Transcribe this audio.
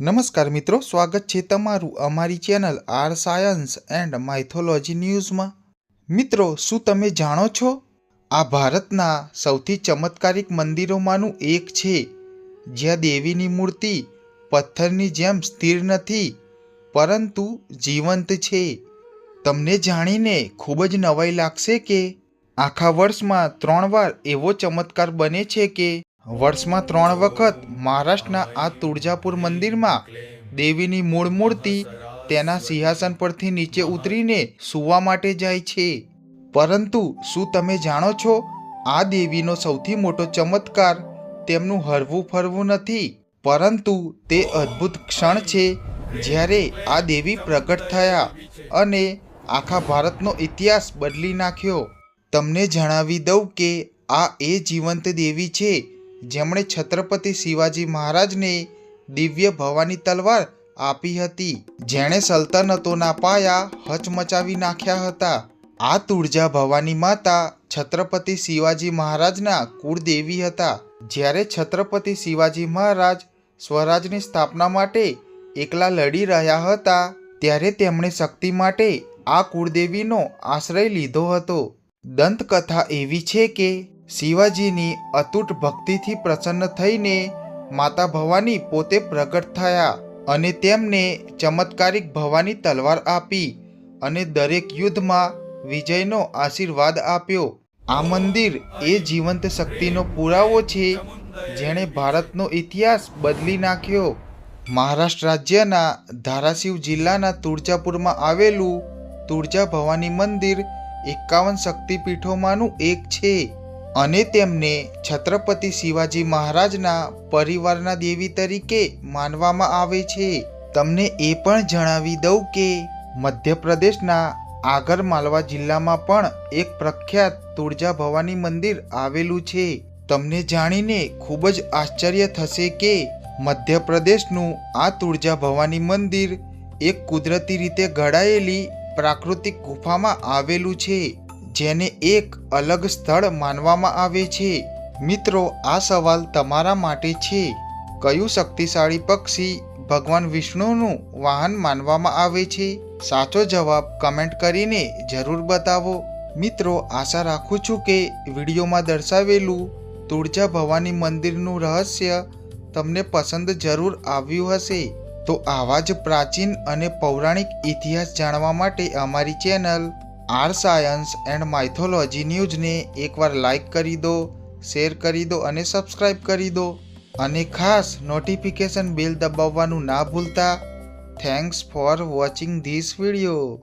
નમસ્કાર મિત્રો, સ્વાગત છે તમારું અમારી channel R science and mythology ન્યૂઝમાં. મિત્રો, શું તમે જાણો છો? આ ભારતના સૌથી ચમત્કારિક મંદિરોમાંનું એક છે, જ્યાં દેવીની મૂર્તિ પથ્થરની જેમ સ્થિર નથી, પરંતુ જીવંત છે. તમને જાણીને ખૂબ જ નવાઈ લાગશે કે, આખા વર્ષમાં ત્રણ વાર એવો ચમત્કાર બને છે કે વર્ષમાં ત્રણ વખત મહારાષ્ટ્રના આ તુળજાપુર મંદિરમાં દેવીની મૂળ મૂર્તિ તેના સિંહાસન પરથી નીચે ઉતરીને સૂવા માટે જાય છે. પરંતુ શું તમે જાણો છો આ દેવીનો સૌથી મોટો ચમત્કાર? તેમનું હરવું ફરવું નથી, પરંતુ તે અદ્ભુત ક્ષણ છે જ્યારે આ દેવી પ્રગટ થયા અને આખા ભારતનો ઇતિહાસ બદલી નાખ્યો. તમને જણાવી દઉં કે આ એ જીવંત દેવી છે જેમણે છત્રપતિ શિવાજી મહારાજને દિવ્ય ભવાની તલવાર આપી હતી. જેણે સલ્તનતોના પાયા હચમચાવી નાખ્યા હતા. આ તુળજા ભવાની માતા છત્રપતિ શિવાજી મહારાજના કુળદેવી હતા. જ્યારે છત્રપતિ શિવાજી મહારાજ સ્વરાજની સ્થાપના માટે એકલા લડી રહ્યા હતા, ત્યારે તેમણે શક્તિ માટે આ કુળદેવીનો આશ્રય લીધો હતો. દંતકથા એવી છે કે શિવાજીની અતૂટ ભક્તિથી પ્રસન્ન થઈને માતા ભવાની પોતે પ્રગટ થયા અને તેમને ચમત્કારિક ભવાની તલવાર આપી અને દરેક યુદ્ધમાં વિજયનો આશીર્વાદ આપ્યો. આ મંદિર એ જીવંત શક્તિનો પુરાવો છે જેણે ભારતનો ઇતિહાસ બદલી નાખ્યો. મહારાષ્ટ્ર રાજ્યના ધારાશિવ જિલ્લાના તુળજાપુરમાં આવેલું તુળજા ભવાની મંદિર એકાવન શક્તિપીઠોમાંનું એક છે. અને તેમને છત્રપતિ શિવાજી મહારાજના પરિવારના દેવી તરીકે માનવામાં આવે છે. તમને એ પણ જણાવી દઉં કે મધ્યપ્રદેશના આગર માલવા જિલ્લામાં પણ એક પ્રખ્યાત તુળજા ભવાની મંદિર આવેલું છે. તમને જાણીને ખૂબ જ આશ્ચર્ય થશે કે મધ્યપ્રદેશનું આ તુળજા ભવાની મંદિર એક કુદરતી રીતે ઘડાયેલી પ્રાકૃતિક ગુફામાં આવેલું છે. જેને એક અલગ સ્થળ માનવામાં આવે છે. મિત્રો, આ સવાલ તમારા માટે છે. કયું શક્તિશાળી પક્ષી ભગવાન વિષ્ણુનું વાહન માનવામાં આવે છે? સાચો જવાબ કમેન્ટ કરીને જરૂર બતાવો. મિત્રો, આશા રાખું છું કે વિડીયોમાં દર્શાવેલું તુળજા ભવાની મંદિરનું રહસ્ય તમને પસંદ જરૂર આવ્યું હશે. તો આવા જ પ્રાચીન અને પૌરાણિક ઇતિહાસ જાણવા માટે અમારી channel R science and mythology ન્યૂઝને એકવાર લાઈક કરી દો, શેર કરી દો અને સબસ્ક્રાઈબ કરી દો. અને ખાસ નોટિફિકેશન બેલ દબાવવાનું ના ભૂલતા. Thanks for watching this video.